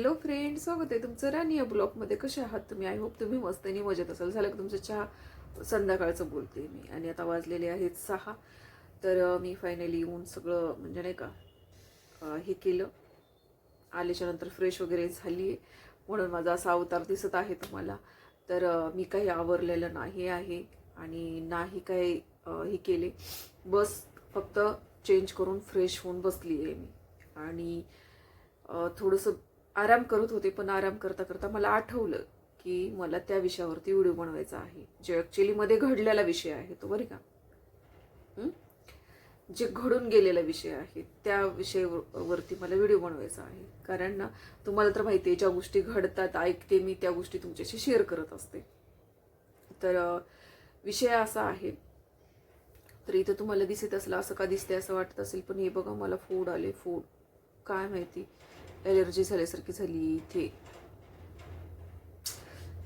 Hello friend स्वागत आहे तुमचं राणी या ब्लॉगमध्ये कसे आहात तुम्ही? आय होप तुम्ही मस्त आणि मजेत असाल. झालं की तुमचं चहा? संध्याकाळचं बोलते मी. आणि आता वाजलेले आहेत सहा. तर मी फायनली येऊन सगळं म्हणजे नाही का हे केलं. आल्याच्यानंतर फ्रेश वगैरे झाली आहे. म्हणून माझा असा अवतार दिसत आहे तुम्हाला. तर मी काही आवरलेलं नाही आहे आणि नाही काही हे केले. बस फक्त चेंज करून फ्रेश होऊन बसली आहे मी. आणि थोडंसं आराम करत होते पण आराम करता करता मला आठवलं की मला त्या विषयावरती व्हिडिओ बनवायचा आहे. जे ॲक्च्युलीमध्ये घडलेला विषय आहे तो बरे का? जे घडून गेलेला विषय आहे त्या विषयावरती मला व्हिडिओ बनवायचा आहे. कारण ना तुम्हाला तर माहिती आहे ज्या गोष्टी घडतात ऐकते मी त्या गोष्टी तुमच्याशी शेअर करत असते. तर विषय असा आहे. तर इथं तुम्हाला दिसत असलं असं का दिसते असं वाटत असेल पण हे बघा मला फूड आले. फूड काय माहिती? एलर्जी झाल्यासारखी झाली इथे.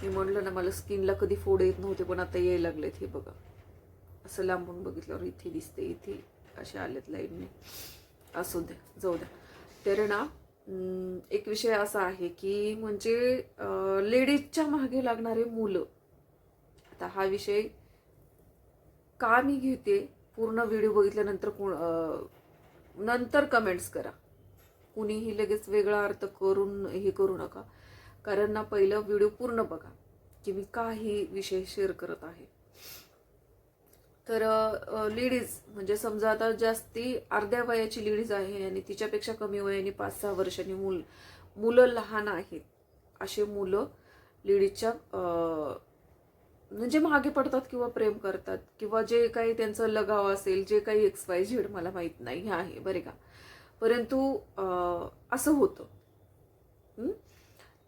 मी म्हणलं ना मला स्किनला कधी फोड येत नव्हते पण आता यायला लागलेत हे बघा. असं लांबून बघितल्यावर इथे दिसते इथे. असे आलेत लाईनने असू द्या जाऊ द्या. तर ना एक विषय असा आहे की म्हणजे लेडीजच्या मागे लागणारे मुलं. आता हा विषय का मी घेते? पूर्ण व्हिडिओ बघितल्यानंतर कोण नंतर कमेंट्स करा. कुणीही लगेच वेगळा अर्थ करून हे करू नका. कारण ना पहिलं व्हिडिओ पूर्ण बघा की मी काही विषय शेअर करत आहे. तर लेडीज म्हणजे समजा आता जास्ती अर्ध्या वयाची लेडीज आहे आणि तिच्यापेक्षा कमी वयाने पाच सहा वर्षांनी मुल मुलं लहान आहेत असे मुलं लेडीजच्या म्हणजे मागे पडतात किंवा प्रेम करतात किंवा जे काही त्यांचं लगाव असेल जे काही एक्स वाय झेड मला माहीत नाही हे आहे बरे का? परंतु असं होतं.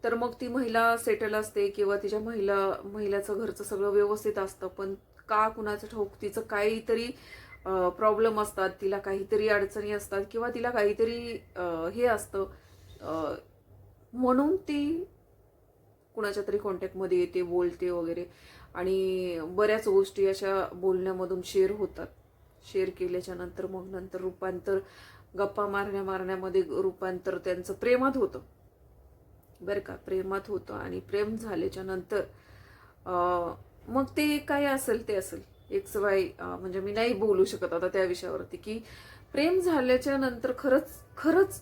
तर मग ती महिला सेटल असते किंवा तिच्या महिला महिलाचं घरचं सगळं व्यवस्थित असतं पण का कुणाचं ठाऊक तिचं काहीतरी प्रॉब्लेम असतात तिला काहीतरी अडचणी असतात किंवा तिला काहीतरी हे असतं म्हणून ती कुणाच्या तरी कॉन्टॅक्टमध्ये येते बोलते वगैरे. आणि बऱ्याच गोष्टी अशा बोलण्यामधून शेअर होतात. शेअर केल्याच्यानंतर मग नंतर रूपांतर गप्पा मारण्या मारण्यामध्ये रूपांतर त्यांचं प्रेमात होतं. बरं का? प्रेमात होतं आणि प्रेम झाल्याच्यानंतर मग ते काय असेल ते असेल. एक सवाय म्हणजे मी नाही बोलू शकत आता त्या विषयावरती की प्रेम झाल्याच्यानंतर खरंच खरंच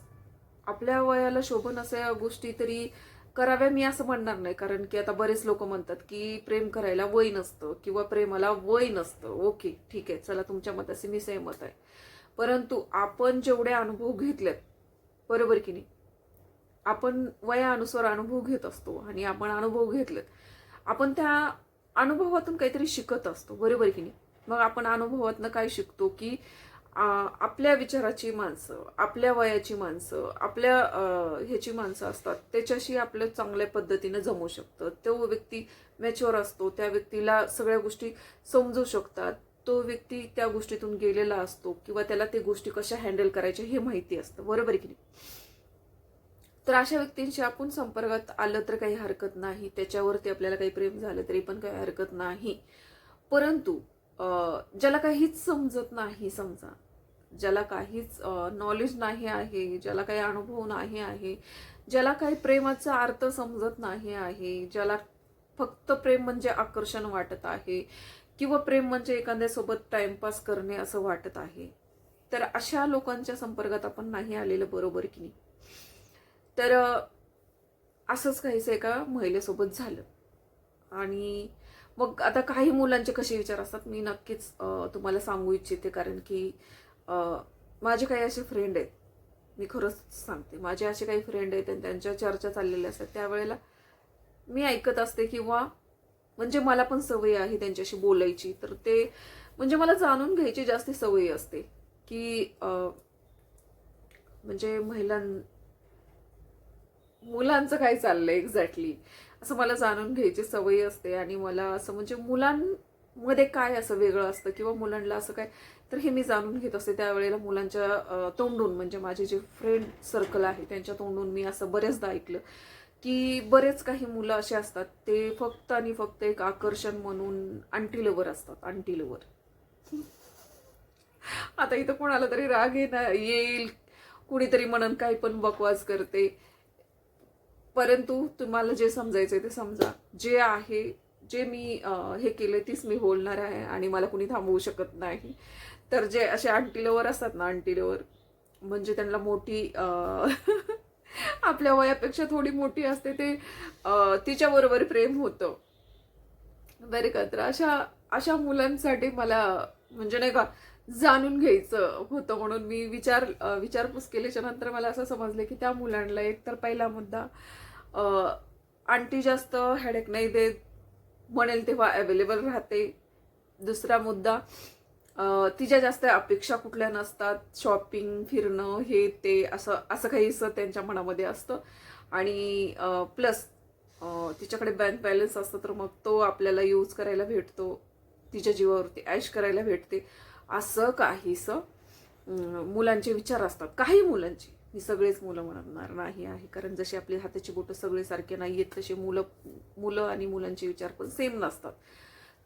आपल्या वयाला शोभन अशा गोष्टी तरी कराव्या मी असं म्हणणार नाही. कारण की आता बरेच लोक म्हणतात की प्रेम करायला वय नसतं किंवा प्रेमाला वय नसतं. ओके ठीक आहे. चला तुमच्या मताशी मी सहमत आहे. परंतु आपण जेवढे अनुभव घेतलेत बरोबर की नाही? आपण वयानुसार अनुभव घेत असतो आणि आपण अनुभव घेतलेत. आपण त्या अनुभवातून काहीतरी शिकत असतो बरोबर की नाही? मग आपण अनुभवातनं काय शिकतो की आपल्या विचाराची माणसं आपल्या वयाची माणसं आपल्या ह्याची माणसं असतात त्याच्याशी आपलं चांगल्या पद्धतीनं जमू शकतं. तो व्यक्ती मॅच्युअर असतो त्या व्यक्तीला सगळ्या गोष्टी समजू शकतात. तो व्यक्ती त्या गोष्टीतून गेलेला असतो किंवा त्याला ते गोष्टी कशा हँडल करायच्या हे माहिती असतं. बरोबर आहे की नाही? तर अशा व्यक्तींशी आपण संपर्कात आलं तर काही हरकत नाही. त्याच्यावरती आपल्याला काही प्रेम झालं तरी पण काही हरकत नाही. परंतु ज्याला काहीच समजत नाही समजा ज्याला काहीच नॉलेज नाही आहे ज्याला काही अनुभव नाही आहे ज्याला काही प्रेमाचा अर्थ समजत नाही आहे ज्याला फक्त प्रेम म्हणजे आकर्षण वाटत आहे किंवा प्रेम म्हणजे एखाद्यासोबत टाइमपास करणे असं वाटत आहे. तर अशा लोकांच्या संपर्कात आपण नाही आलेलं बरोबर की नाही? तर असंच काहीसं एका महिलेसोबत झालं. आणि मग आता काही मुलांचे कसे विचार असतात मी नक्कीच तुम्हाला सांगू इच्छिते. कारण की माझे काही असे फ्रेंड आहेत. मी खरंच सांगते. माझे असे काही फ्रेंड आहेत आणि त्यांच्या चर्चा चाललेल्या असतात. त्यावेळेला मी ऐकत असते किंवा म्हणजे मला पण सवय आहे त्यांच्याशी बोलायची. तर ते म्हणजे मला जाणून घ्यायची जास्त सवय असते की म्हणजे महिलां मुलांचं काय चाललंय एक्झॅक्टली असं मला जाणून घ्यायची सवय असते आणि मला असं म्हणजे मुलांमध्ये काय असं वेगळं असतं किंवा मुलांना असं काय तर हे मी जाणून घेत असते. त्यावेळेला मुलांच्या तोंडून म्हणजे माझे जे फ्रेंड सर्कल आहे त्यांच्या तोंडून मी असं बरेचदा ऐकलं. की बरेच काही मुलं असे असतात ते फक्त आणि फक्त एक आकर्षण म्हणून अंटी लवर असतात अंटी लवर आता इथं कोणाला तरी राग येणार येईल कुणीतरी म्हणून काही पण बकवास करते. परंतु तुम्हाला जे समजायचं ते समजा. जे आहे जे मी हे केलं तीच मी बोलणार आहे आणि मला कुणी थांबवू शकत नाही. तर जे असे आंटी लवर असतात ना आंटी लवर म्हणजे त्यांना मोठी आपल्या वयापेक्षा थोडी मोठी असते ते तिच्याबरोबर प्रेम होतं. बरे का? तर अशा अशा मुलांसाठी मला म्हणजे नाही का जाणून घ्यायचं होतं म्हणून मी विचार विचारपूस केल्याच्यानंतर मला असं समजलं की त्या मुलांना एक तर पहिला मुद्दा आंटी जास्त हेडेक नाही देत म्हणेल तेव्हा अवेलेबल राहते. दुसरा मुद्दा तिच्या जास्त अपेक्षा कुठल्या नसतात. शॉपिंग फिरणं हे ते असं असं काही असं त्यांच्या मनामध्ये असतं. आणि प्लस तिच्याकडे बँक बॅलन्स असतं तर मग तो आपल्याला यूज करायला भेटतो. तिच्या जीवावरती ॲश करायला भेटते. असं काहीसं मुलांचे विचार असतात. काही मुलांचे. मी सगळेच मुलं म्हणणार नाही आहे. कारण जसे आपली हाताची बोटं सगळे सारखे नाही आहेत तसे मुलं मुलं आणि मुलांचे विचार पण सेम नसतात.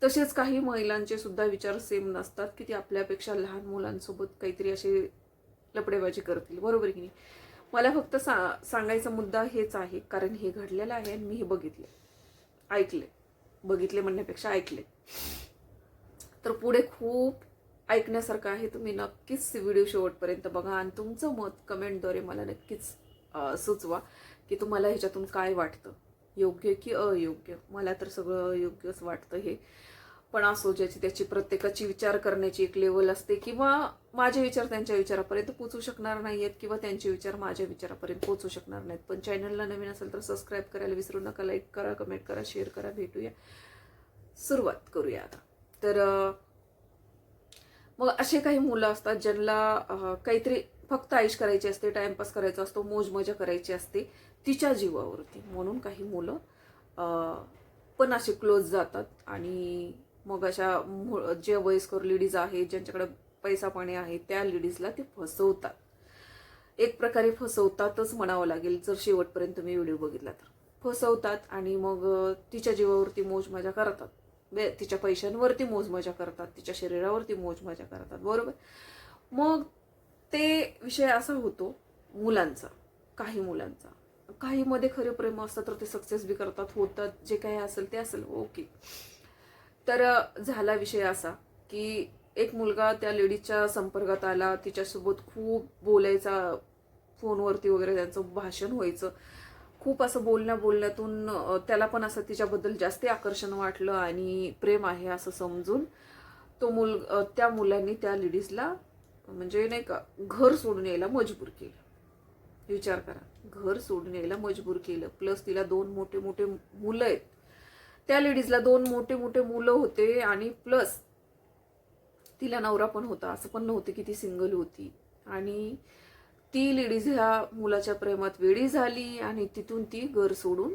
तसेच काही महिलांचे सुद्धा विचार सेम नसतात की ते आपल्यापेक्षा लहान मुलांसोबत काहीतरी असे लपडेबाजी करतील. बरोबर की नाही? मला फक्त सा सांगायचा मुद्दा हेच आहे कारण हे घडलेलं आहे आणि मी हे बघितले ऐकले बघितले म्हणण्यापेक्षा ऐकले तर पुढे खूप ऐकण्यासारखं आहे. तुम्ही नक्कीच व्हिडिओ शेवटपर्यंत बघा आणि तुमचं मत कमेंटद्वारे मला नक्कीच सुचवा की तुम्हाला ह्याच्यातून काय वाटतं. योग्य की अयोग्य? मला तर सगळं अयोग्यच वाटतं हे. पण असो ज्याची त्याची प्रत्येकाची विचार करण्याची एक लेवल असते किंवा माझे विचार त्यांच्या विचारापर्यंत पोचू शकणार नाही आहेत किंवा त्यांचे विचार माझ्या विचारापर्यंत पोचू शकणार नाहीत. पण चॅनलला नवीन असेल तर सबस्क्राईब करायला विसरू नका लाईक करा कमेंट करा शेअर करा भेटूया. सुरुवात करूया आता. तर मग असे काही मुलं असतात ज्यांना काहीतरी फक्त आयुष करायची असते टाइमपास करायचा असतो मोज मजा करायची असते तिच्या जीवावरती. म्हणून काही मुलं पण असे क्लोज जातात आणि मग अशा मु- जे वयस्कर लेडीज आहेत ज्यांच्याकडे पैसा पाणी आहे त्या लेडीजला ते फसवतात. एक प्रकारे फसवतातच म्हणावं लागेल जर शेवटपर्यंत तुम्ही व्हिडिओ बघितला तर. फसवतात आणि मग तिच्या जीवावरती मोजमजा करतात. तिच्या पैशांवरती मोज मजा करतात तिच्या शरीरावरती मोज मजा करतात बरोबर? मग ते विषय असा होतो मुलांचा काही मुलांचा. काहीमध्ये खरे प्रेम असतात तर ते सक्सेस बी करतात होतात जे काही असेल ते असेल ओके तर झाला विषय असा की एक मुलगा त्या लेडीजच्या संपर्कात आला तिच्यासोबत खूप बोलायचा फोनवरती वगैरे त्यांचं भाषण व्हायचं. खूप असं बोलण्या बोलण्यातून त्याला पण असं तिच्याबद्दल जास्त आकर्षण वाटलं आणि प्रेम आहे असं समजून तो मुल त्या मुलांनी त्या लेडीजला म्हणजे नाही का घर सोडून यायला मजबूर केलं. विचार करा घर सोडून यायला मजबूर केलं. प्लस तिला दोन मोठे मोठे मुलं आहेत. त्या लेडीजला दोन मोठे मोठे मुलं होते आणि प्लस तिला नवरा पण होता. असं पण नव्हतं की ती सिंगल होती. आणि ती लेडीज ह्या मुलाच्या प्रेमात वेडी झाली आणि तिथून ती घर सोडून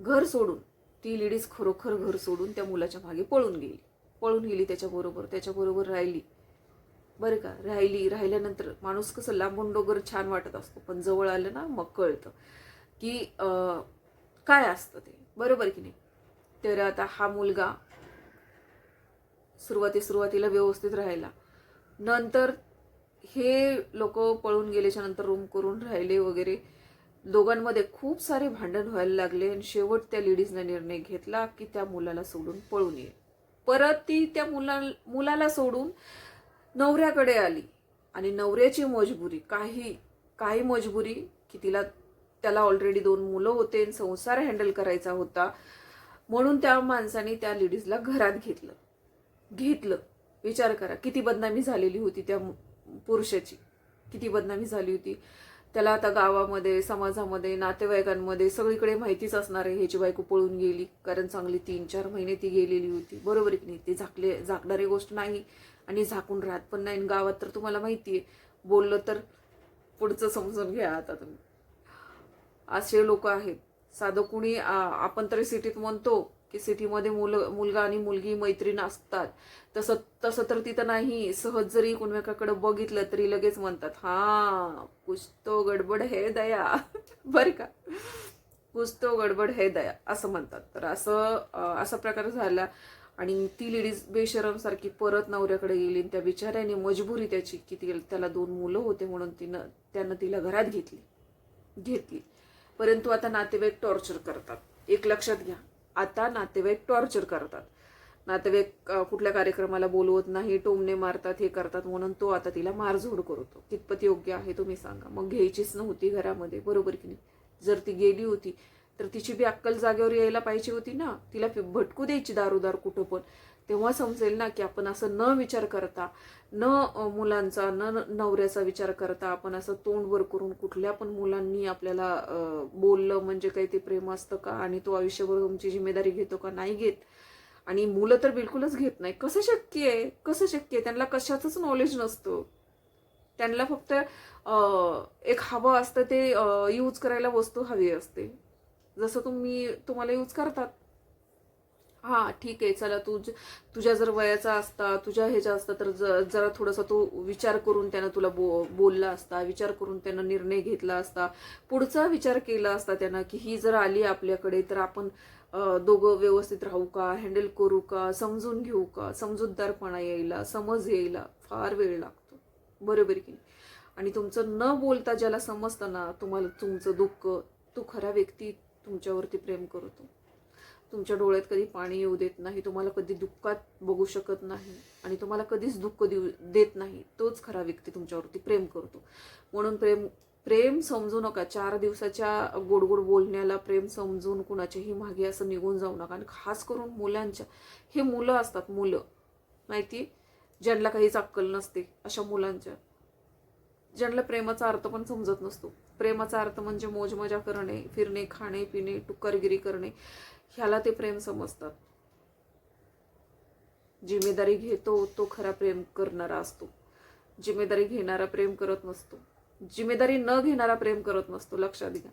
घर सोडून ती लेडीज खरोखर घर सोडून त्या मुलाच्या मागे पळून गेली. पळून गेली त्याच्याबरोबर त्याच्याबरोबर राहिली. बरं का? राहिली. राहिल्यानंतर माणूस कसं लांबून डोगर छान वाटत असतो पण जवळ आलं ना मग कळतं की काय असतं ते? बरोबर की नाही? तर आता हा मुलगा सुरुवाती सुरुवातीला व्यवस्थित राहिला. नंतर हे लोक पळून गेल्याच्यानंतर रूम करून राहिले वगैरे. दोघांमध्ये खूप सारे भांडण व्हायला लागले आणि शेवट त्या लेडीजने निर्णय घेतला की त्या मुलाला सोडून पळून येईल. परत ती त्या मुला मुलाला सोडून नवऱ्याकडे आली. आणि नवऱ्याची मजबुरी काही काही मजबुरी की तिला त्याला ऑलरेडी दोन मुलं होते आणि संसार हँडल करायचा होता. म्हणून त्या माणसाने त्या लेडीजला घरात घेतलं. घेतलं. विचार करा किती बदनामी झालेली होती त्या पुरुषाची. किती बदनामी झाली होती. त्याला आता गावामध्ये समाजामध्ये नातेवाईकांमध्ये सगळीकडे माहितीच असणार आहे ह्याची बायको पळून गेली कारण चांगली तीन चार महिने ती गेलेली होती. बरोबर की नाही? ती झाकले झाकणारी गोष्ट नाही आणि झाकून राहत पण नाही. आणि गावात तर तुम्हाला माहिती आहे. बोललं तर पुढचं समजून घ्या आता तुम्ही. असे लोक आहेत. साधं कुणी आपण तरी सिटीत म्हणतो की सिटीमध्ये मुलं मुलगा आणि मुलगी मैत्रीण असतात. तसं तसं तर तिथं नाही. सहज जरी कुणव्याकडे बघितलं तरी लगेच म्हणतात हा कुछ तो गडबड हे दया. बरं का? कुछ तो गडबड हे दया असं म्हणतात. तर असं असा प्रकार झाला. आणि ती लेडीज बेशरम सारखी परत नवऱ्याकडे गेली आणि त्या बिचाऱ्याने मजबुरी त्याची की ती त्याला दोन मुलं होते म्हणून तिनं त्यानं तिला घरात घेतली घेतली. परंतु आता नातेवाईक टॉर्चर करतात. एक लक्षात घ्या. आता नातेवाईक टॉर्चर करतात. नातेवाईक कुठल्या कार्यक्रमाला बोलवत नाही टोमणे मारतात हे करतात म्हणून तो आता तिला मारझोड करतो. कितपत योग्य आहे तुम्ही सांगा. मग घ्यायचीच नव्हती घरामध्ये. बरोबर की नाही? जर ती गेली होती तर तिची बी अक्कल जागेवर यायला पाहिजे होती ना? तिला भटकू द्यायची दारोदार कुठं पण. तेव्हा समजेल ना की आपण असं न विचार करता न मुलांचा न नवऱ्याचा विचार करता आपण असं तोंडवर करून कुठल्या पण मुलांनी आपल्याला बोललं म्हणजे काही ते प्रेम असतं का आणि तो आयुष्यभर तुमची जिम्मेदारी घेतो का नाही घेत? आणि मुलं तर बिलकुलच घेत नाही. कसं शक्य आहे? कसं शक्य आहे? त्यांना कशाचंच नॉलेज नसतं. त्यांना फक्त एक हवं असतं ते यूज करायला वस्तू हवी असते. जसं तुम्ही तुम्हाला यूज करतात. हां ठीक आहे चला तू तुझ्या जर वयाचा असता तुझ्या ह्याचा असता तर ज- जरा थोडासा तो विचार करून त्यानं तुला बो बोलला असता विचार करून त्यानं निर्णय घेतला असता पुढचा विचार केला असता त्यानं की ही जर आली आपल्याकडे तर आपण दोघं व्यवस्थित राहू का हँडल करू का समजून घेऊ का समजूतदारपणा यायला समज यायला फार वेळ लागतो. बरोबर की आणि तुमचं न बोलता ज्याला समजतं ना तुम्हाला तुमचं दुःख तो खरा व्यक्ती तुमच्यावरती प्रेम करतो. तुमच्या डोळ्यात कधी पाणी येऊ देत नाही तुम्हाला कधी दुःखात बघू शकत नाही आणि तुम्हाला कधीच दुःख देऊ देत नाही तोच खरा व्यक्ती तुमच्यावरती प्रेम करतो. म्हणून प्रेम प्रेम समजू नका. चार दिवसाच्या गोड गोड बोलण्याला प्रेम समजून कुणाच्याही मागे असं निघून जाऊ नका. आणि खास करून मुलांच्या हे मुलं असतात मुलं. माहिती ज्यांना काहीच अक्कल नसते अशा मुलांच्या. ज्यांना प्रेमाचा अर्थ पण समजत नसतो. प्रेमाचा अर्थ म्हणजे मोजमजा करणे फिरणे खाणे पिणे टुक्करगिरी करणे. ह्याला ते प्रेम समजतात. जिम्मेदारी घेतो तो खरा प्रेम करणारा असतो. जिम्मेदारी घेणारा प्रेम करत नसतो. जिम्मेदारी न घेणारा प्रेम करत नसतो लक्षात घ्या.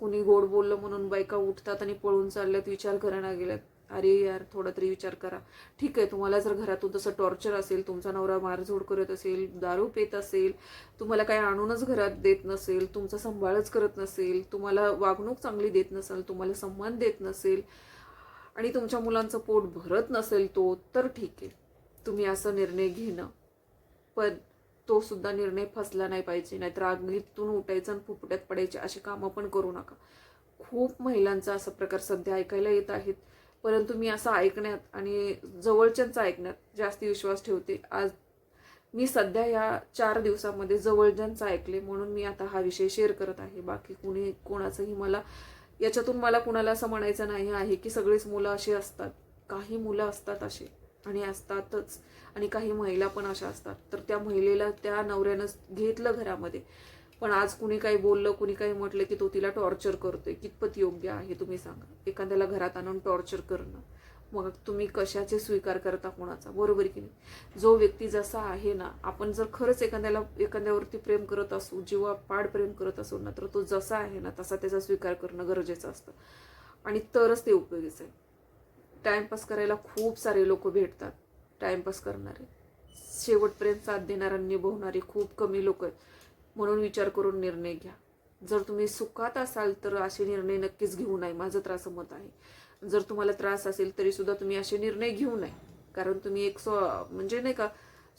कुणी गोड बोललं म्हणून बायका उठतात आणि पळून चालल्यात विचार करायला गेल्यात अरे यार थोडा तरी विचार करा. ठीक आहे तुम्हाला जर घरातून तसं टॉर्चर असेल तुमचा नवरा मारझोड करत असेल दारू पेत असेल तुम्हाला काही आणूनच घरात देत नसेल तुमचा सांभाळच करत नसेल तुम्हाला वागणूक चांगली देत नसेल तुम्हाला सन्मान देत नसेल आणि तुमच्या मुलांचं पोट भरत नसेल तो तर ठीक आहे. तुम्ही असा निर्णय घेणं. पण तो सुद्धा निर्णय फसला नाही पाहिजे नाहीतर आगीतून उठायचं आणि फुफट्यात पडायचे असे कामं पण करू नका. खूप महिलांचा असा प्रकार सध्या ऐकायला येत आहेत. परंतु मी असं ऐकण्यात आणि जवळच्यांचं ऐकण्यात जास्ती विश्वास ठेवते. आज मी सध्या या चार दिवसामध्ये जवळच्यांचं ऐकले म्हणून मी आता हा विषय शेअर करत आहे. बाकी कुणी कोणाचंही मला याच्यातून मला कुणाला असं म्हणायचं नाही आहे की सगळीच मुलं अशी असतात. काही मुलं असतात असे आणि असतातच. आणि काही महिला पण अशा असतात. तर त्या महिलेला त्या नवऱ्यानं घेतलं घरामध्ये. पण आज कुणी काही बोललं कुणी काही म्हटलं की तो तिला टॉर्चर करतोय. कितपत योग्य आहे तुम्ही सांगा. एखाद्याला घरात आणून टॉर्चर करणं. मग तुम्ही कशाचे स्वीकार करता कोणाचा? बरोबर की नाही? जो व्यक्ती जसा आहे ना आपण जर खरंच एखाद्याला एखाद्यावरती प्रेम करत असू जीवा पाड प्रेम करत असू ना तर तो जसा आहे ना तसा त्याचा स्वीकार करणं गरजेचं असतं. आणि तरच ते उपयोगीचं आहे. टाइमपास करायला खूप सारे लोक भेटतात. टाइमपास करणारे. शेवटपर्यंत साथ देणारा निभवणारे खूप कमी लोक आहेत. म्हणून विचार करून निर्णय घ्या. जर तुम्ही सुखात असाल तर असे निर्णय नक्कीच घेऊ नये माझं तर असं मत आहे. जर तुम्हाला त्रास असेल तरी सुद्धा तुम्ही असे निर्णय घेऊ नये. कारण तुम्ही एक स्व म्हणजे नाही का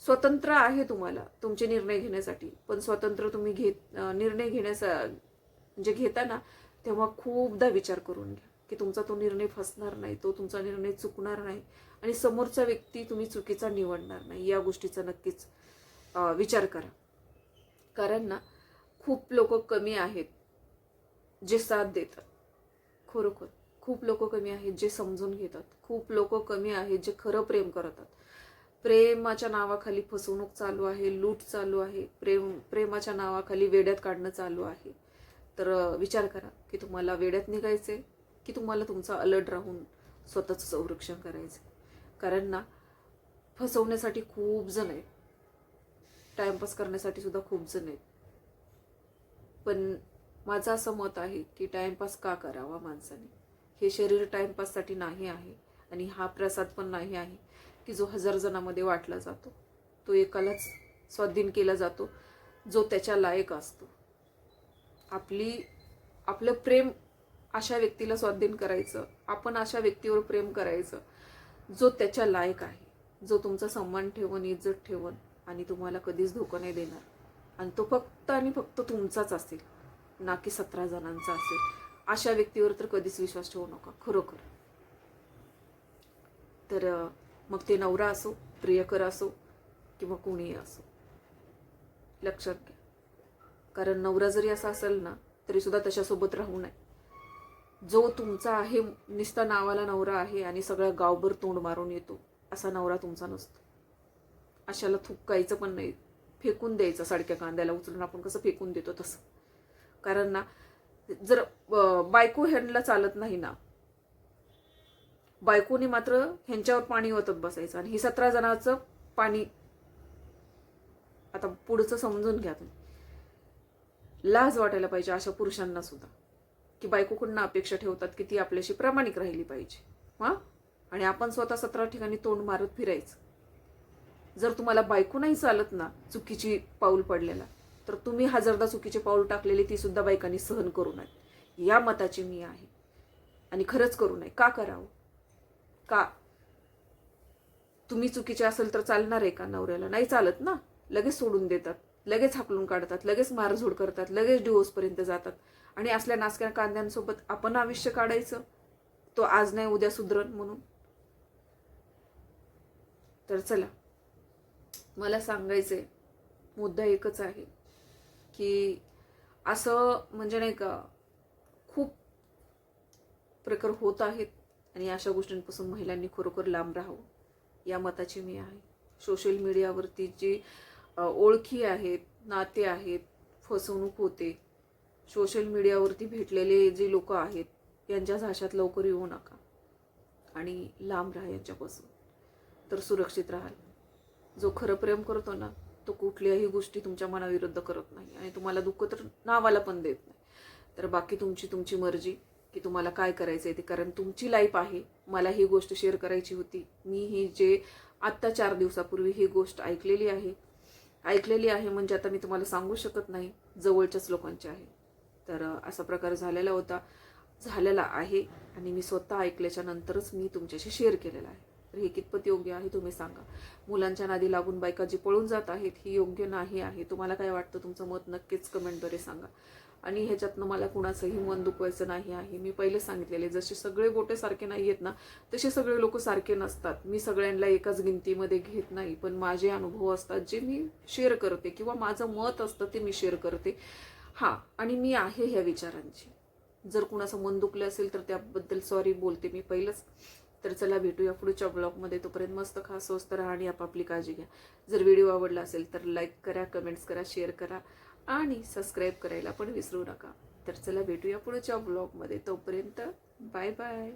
स्वतंत्र आहे तुम्हाला तुमचे निर्णय घेण्यासाठी. पण स्वतंत्र तुम्ही घेत निर्णय घेण्याचा म्हणजे घेताना तेव्हा खूपदा विचार करून घ्या की तुमचा तो निर्णय फसणार नाही तो तुमचा निर्णय चुकणार नाही आणि समोरचा व्यक्ती तुम्ही चुकीचा निवडणार नाही. या गोष्टीचा नक्कीच विचार करा. कारण ना खूप लोक कमी आहेत जे साथ देतात. खरोखर खूप लोक कमी आहेत जे समजून घेतात. खूप लोक कमी आहेत जे खरं प्रेम करतात. प्रेमाच्या नावाखाली फसवणूक चालू आहे लूट चालू आहे प्रेम प्रेमाच्या नावाखाली वेड्यात काढणं चालू आहे. तर विचार करा की तुम्हाला वेड्यात निघायचे की तुम्हाला तुमचा अलर्ट राहून स्वतःचं संरक्षण करायचं कारण ना फसवण्यासाठी खूप जण आहेत. टाइमपास करण्यासाठी सुद्धा खूप जण आहेत. पण माझं असं मत आहे की टाइमपास का करावा माणसाने? हे शरीर टाइमपाससाठी नाही आहे आणि हा प्रसाद पण नाही आहे की जो हजार जणांमध्ये वाटला जातो. तो एकालाच स्वाधीन केला जातो जो त्याच्या लायक असतो. आपली आपलं प्रेम अशा व्यक्तीला स्वाधीन करायचं आपण अशा व्यक्तीवर प्रेम करायचं जो त्याच्या लायक आहे जो तुमचा सन्मान ठेवून इज्जत ठेवून आणि तुम्हाला कधीच धोका नाही देणार. आणि तो फक्त आणि फक्त तुमचाच असेल ना की सतरा जणांचा असेल. अशा व्यक्तीवर तर कधीच विश्वास ठेवू नका खरोखर. तर मग ते नवरा असो प्रियकर असो किंवा कोणीही असो लक्षात घ्या. कारण नवरा जरी असा असेल ना तरी सुद्धा त्याच्यासोबत राहू नये. जो तुमचा आहे निस्ता नावाला नवरा आहे आणि सगळ्या गावभर तोंड मारून येतो असा नवरा तुमचा नसतो. अशाला थुकायचं पण नाही. फेकून द्यायचं साडक्या कांद्याला उचलून आपण कसं फेकून देतो तसं. कारण ना जर बायको ह्यांना चालत नाही ना बायकोने मात्र ह्यांच्यावर पाणी ओतत बसायचं आणि ही सतरा जणांचं पाणी आता पुढचं समजून घ्या तुम्ही. लाज वाटायला पाहिजे अशा पुरुषांना सुद्धा की बायकोकडनं अपेक्षा ठेवतात की ती आपल्याशी प्रामाणिक राहिली पाहिजे. हा? आणि आपण स्वतः सतरा ठिकाणी तोंड मारत फिरायचं. जर तुम्हाला बायको नाही चालत ना चुकीची पाऊल पडलेला तर तुम्ही हजारदा चुकीचे पाऊल टाकलेली ती सुद्धा बायकांनी सहन करू नये. या मताची मी आहे. आणि खरंच करू नये. का करावं? का? तुम्ही चुकीचे असेल तर चालणार आहे का नवऱ्याला? नाही चालत ना. लगेच सोडून देतात. लगेच हाकलून काढतात. लगेच मारझोड करतात. लगेच डिवोर्सपर्यंत जातात. आणि असल्या नासक्या कांद्यांसोबत आपण आयुष्य काढायचं? तो आज नाही उद्या सुधरण म्हणून. तर चला. मला सांगायचं आहे मुद्दा एकच आहे की असं म्हणजे नाही का खूप प्रकार होत आहेत आणि अशा गोष्टींपासून महिलांनी खरोखर लांब राहावं या मताची मी आहे. सोशल मीडियावरती जी ओळखी आहेत नाते आहेत फसवणूक होते सोशल मीडियावरती भेटलेले जे लोक आहेत यांच्या झाशात लवकर येऊ नका आणि लांब राहा यांच्यापासून. तर सुरक्षित राहाल. जो खरं प्रेम करतो ना तो कुठल्याही गोष्टी तुमच्या मनाविरुद्ध करत नाही आणि तुम्हाला दुःख तर नावाला पण देत नाही. तर बाकी तुमची तुमची मर्जी की तुम्हाला काय करायचं आहे ते कारण तुमची लाईफ आहे मला ही गोष्ट शेअर करायची होती. मी ही जे आत्ता चार दिवसापूर्वी ही गोष्ट ऐकलेली आहे ऐकलेली आहे म्हणजे आता मी तुम्हाला सांगू शकत नाही जवळच्याच लोकांची आहे. तर असा प्रकार झालेला होता झालेला आहे आणि मी स्वतः ऐकल्याच्या नंतरच मी तुमच्याशी शेअर केलेला आहे. तर हे कितपत योग्य आहे तुम्ही सांगा. मुलांच्या नादी लागून बायका जी पळून जात आहेत ही योग्य नाही आहे. तुम्हाला काय वाटतं? तुमचं मत नक्कीच कमेंटद्वारे सांगा. आणि ह्याच्यातनं मला कुणाचंही मन दुखवायचं नाही आहे. मी पहिले सांगितलेले जसे सगळे बोटे सारखे नाही आहेत ना तसे सगळे लोक सारखे नसतात. मी सगळ्यांना एकाच गिनतीमध्ये घेत नाही पण माझे अनुभव असतात जे मी शेअर करते किंवा माझं मत असतं ते मी शेअर करते. हां आणि मी आहे ह्या विचारांची. जर कुणाचं मन दुखलं असेल तर त्याबद्दल सॉरी बोलते मी पहिलंच. तर चला भेटूया पुढच्या ब्लॉगमध्ये. तोपर्यंत मस्त खा स्वस्त राहा आणि आपापली काळजी घ्या. जर व्हिडिओ आवडला असेल तर लाईक करा कमेंट्स करा शेअर करा आणि सबस्क्राईब करायला पण विसरू नका. तर चला भेटूया पुढच्या ब्लॉगमध्ये. तोपर्यंत बाय बाय